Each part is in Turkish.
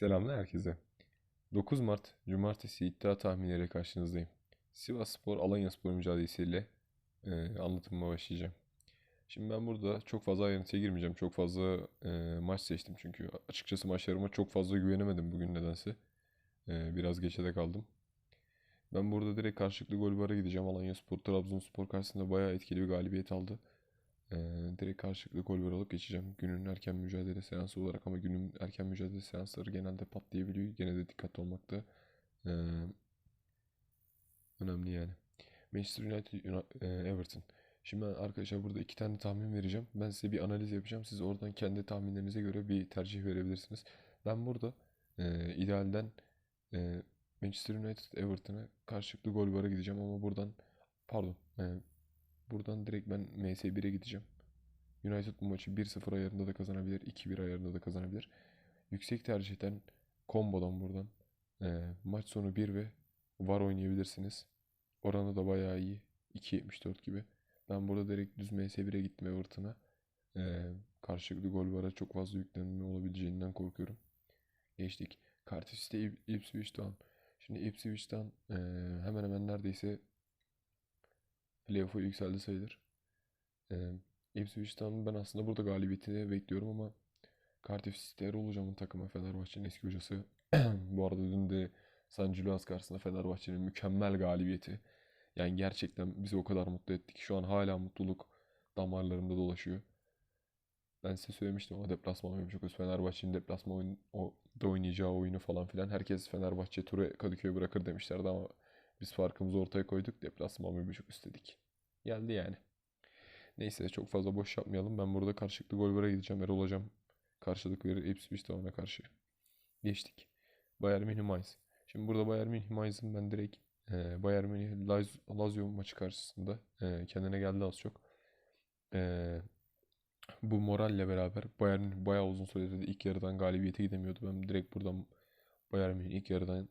Selamlar herkese. 9 Mart Cumartesi iddia tahminleriyle karşınızdayım. Sivasspor Alanyaspor mücadelesiyle e, anlatıma başlayacağım. Şimdi ben burada çok fazla ayrıntıya girmeyeceğim. Çok fazla e, maç seçtim çünkü açıkçası maçlarıma çok fazla güvenemedim bugün nedense. E, biraz geçede kaldım. Ben burada direkt karşılıklı gol bara gideceğim. Alanyaspor Trabzonspor karşısında bayağı etkili bir galibiyet aldı. Ee, direkt karşılıklı gol var alıp geçeceğim. Günün erken mücadele seansı olarak ama günün erken mücadele seansları genelde patlayabiliyor. Gene de dikkatli olmakta ee, önemli yani. Manchester United, Uni- e, Everton. Şimdi ben arkadaşlar burada iki tane tahmin vereceğim. Ben size bir analiz yapacağım. Siz oradan kendi tahminlerinize göre bir tercih verebilirsiniz. Ben burada e, idealden e, Manchester United Everton'a karşılıklı gol vara gideceğim ama buradan pardon e, Buradan direkt ben MS1'e gideceğim. United bu maçı 1-0 ayarında da kazanabilir, 2-1 ayarında da kazanabilir. Yüksek tercihten kombodan buradan e, maç sonu 1 ve var oynayabilirsiniz. Oranı da bayağı iyi. 2.74 gibi. Ben burada direkt düz MS1'e gittim Everton'a. E, karşılıklı gol vara çok fazla yüklenme olabileceğinden korkuyorum. Geçtik. Cardiff'te Ipswich Town. Şimdi Ipswich'ten e, hemen hemen neredeyse playoff'a yükseldi sayılır. Ee, Ipswich'ten ben aslında burada galibiyetini bekliyorum ama Cardiff City Erol Hocam'ın takımı Fenerbahçe'nin eski hocası. Bu arada dün de San Giuliano karşısında Fenerbahçe'nin mükemmel galibiyeti. Yani gerçekten bizi o kadar mutlu ettik. Şu an hala mutluluk damarlarımda dolaşıyor. Ben size söylemiştim ama deplasman oyunu çok Fenerbahçe'nin deplasman oyun, o da oynayacağı oyunu falan filan. Herkes Fenerbahçe turu Kadıköy'e bırakır demişlerdi ama biz farkımızı ortaya koyduk. Deplasman bir buçuk istedik. Geldi yani. Neyse çok fazla boş yapmayalım. Ben burada karşılıklı gol vere gideceğim. Erol hocam karşılık verir. Ipswich Town'a karşı. Geçtik. Bayern Münih Mainz. Şimdi burada Bayern Münih Mainz'ın ben direkt e, Bayern Münih Laz- Lazio maçı karşısında e, kendine geldi az çok. E, bu moralle beraber Bayern bayağı uzun süredir ilk yarıdan galibiyete gidemiyordu. Ben direkt buradan Bayern Münih ilk yarıdan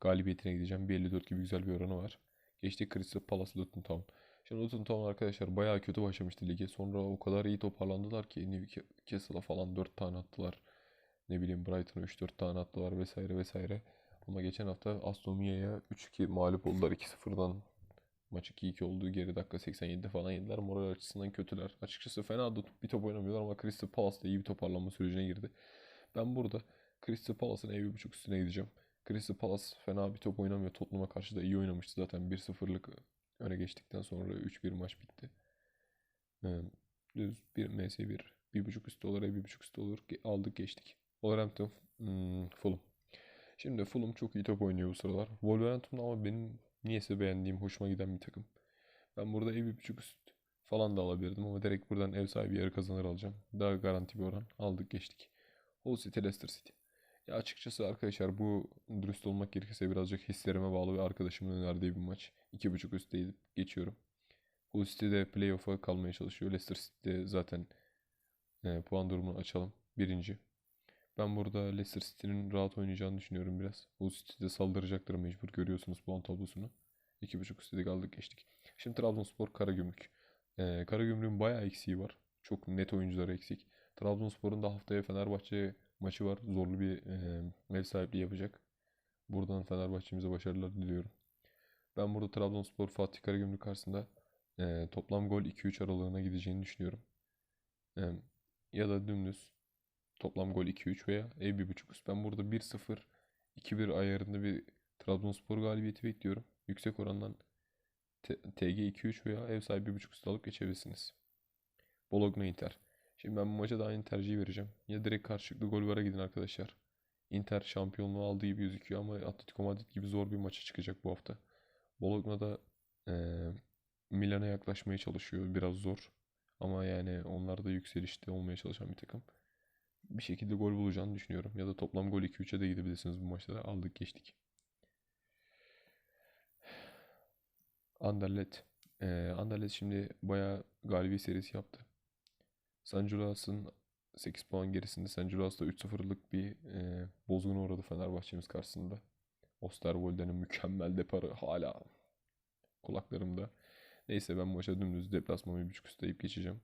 galibiyetine gideceğim. 1.54 gibi güzel bir oranı var. Geçtik Crystal Palace Luton Town. Şimdi Luton Town arkadaşlar bayağı kötü başlamıştı lige. Sonra o kadar iyi toparlandılar ki Newcastle'a falan 4 tane attılar. Ne bileyim Brighton'a 3-4 tane attılar vesaire vesaire. Ama geçen hafta Aston Villa'ya 3-2 mağlup oldular 2-0'dan. Maç 2-2 olduğu geri dakika 87'de falan yediler. Moral açısından kötüler. Açıkçası fena da bir top oynamıyorlar ama Crystal Palace da iyi bir toparlanma sürecine girdi. Ben burada Crystal Palace'ın ev buçuk üstüne gideceğim. Crystal Palace fena bir top oynamıyor. Tottenham'a karşı da iyi oynamıştı zaten. 1-0'lık öne geçtikten sonra 3-1 maç bitti. Ee, düz 1 MS1 1.5 üstü olur, 1.5 üstü olur. Aldık geçtik. Wolverhampton, hmm, Fulham. Şimdi Fulham çok iyi top oynuyor bu sıralar. Wolverhampton ama benim niyeyse beğendiğim, hoşuma giden bir takım. Ben burada ev 1.5 üst falan da alabilirdim ama direkt buradan ev sahibi yarı kazanır alacağım. Daha garanti bir oran. Aldık geçtik. Hull City, Leicester City. Ya açıkçası arkadaşlar bu dürüst olmak gerekirse birazcık hislerime bağlı bir arkadaşımın önerdiği bir maç. 2.5 üstte geçiyorum. Hull City playoff'a kalmaya çalışıyor. Leicester City'de zaten e, puan durumunu açalım. Birinci. Ben burada Leicester City'nin rahat oynayacağını düşünüyorum biraz. Hull City'de saldıracaktır mecbur. Görüyorsunuz puan tablosunu. 2.5 üstte kaldık geçtik. Şimdi Trabzonspor Karagümrük. E, Karagümrük'ün bayağı eksiği var. Çok net oyuncuları eksik. Trabzonspor'un da haftaya Fenerbahçe maçı var. Zorlu bir e, ev sahipliği yapacak. Buradan Fenerbahçe'mize başarılar diliyorum. Ben burada Trabzonspor Fatih Karagümrük karşısında e, toplam gol 2-3 aralığına gideceğini düşünüyorum. E, ya da dümdüz toplam gol 2-3 veya ev 1.5 üst. Ben burada 1-0 2-1 ayarında bir Trabzonspor galibiyeti bekliyorum. Yüksek orandan TG 2-3 veya ev sahibi 1.5 üst alıp geçebilirsiniz. Bologna Inter. Şimdi ben bu maça da aynı tercihi vereceğim. Ya direkt karşılıklı gol vara gidin arkadaşlar. Inter şampiyonluğu aldığı gibi gözüküyor ama Atletico Madrid gibi zor bir maça çıkacak bu hafta. Bologna da e, Milan'a yaklaşmaya çalışıyor. Biraz zor. Ama yani onlar da yükselişte olmaya çalışan bir takım. Bir şekilde gol bulacağını düşünüyorum. Ya da toplam gol 2-3'e de gidebilirsiniz bu maçta da. Aldık geçtik. Anderlet. Ee, Anderlet şimdi bayağı galibiyet serisi yaptı. San Giuliano'nun 8 puan gerisinde San Giuliano'da 3-0'lık bir e, bozguna uğradı Fenerbahçe'miz karşısında. Osterwolde'nin mükemmel deparı hala kulaklarımda. Neyse ben maça dümdüz deplasmanı bir buçuk üstleyip geçeceğim.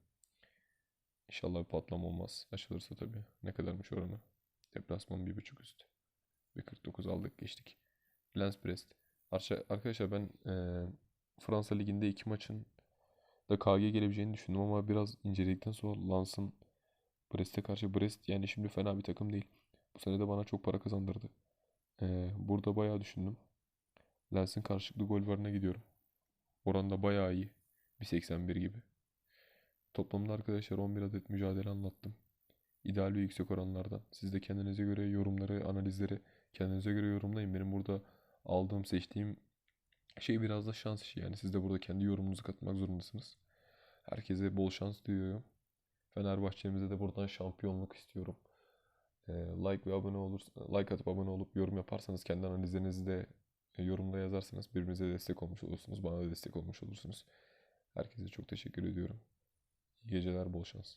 İnşallah bir patlama olmaz. Açılırsa tabii. Ne kadarmış oranı? Deplasman bir buçuk üst. Ve 49 aldık geçtik. Lens Brest. Arkadaşlar ben eee, Fransa Ligi'nde iki maçın da KG gelebileceğini düşündüm ama biraz inceledikten sonra Lens'ın Brest'e karşı Brest yani şimdi fena bir takım değil. Bu sene de bana çok para kazandırdı. Eee, burada bayağı düşündüm. Lens'in karşılıklı gol varına gidiyorum. Oran da bayağı iyi. 1.81 gibi. Toplamda arkadaşlar 11 adet mücadele anlattım. İdeal ve yüksek oranlardan. Siz de kendinize göre yorumları, analizleri kendinize göre yorumlayın. Benim burada aldığım, seçtiğim şey biraz da şans işi. Yani siz de burada kendi yorumunuzu katmak zorundasınız. Herkese bol şans diliyorum. Fenerbahçe'mize de buradan şampiyonluk istiyorum. Ee, like ve abone olur, like atıp abone olup yorum yaparsanız kendi analizlerinizi de e, yorumda yazarsanız birbirinize destek olmuş olursunuz. Bana da destek olmuş olursunuz. Herkese çok teşekkür ediyorum. İyi geceler, bol şans.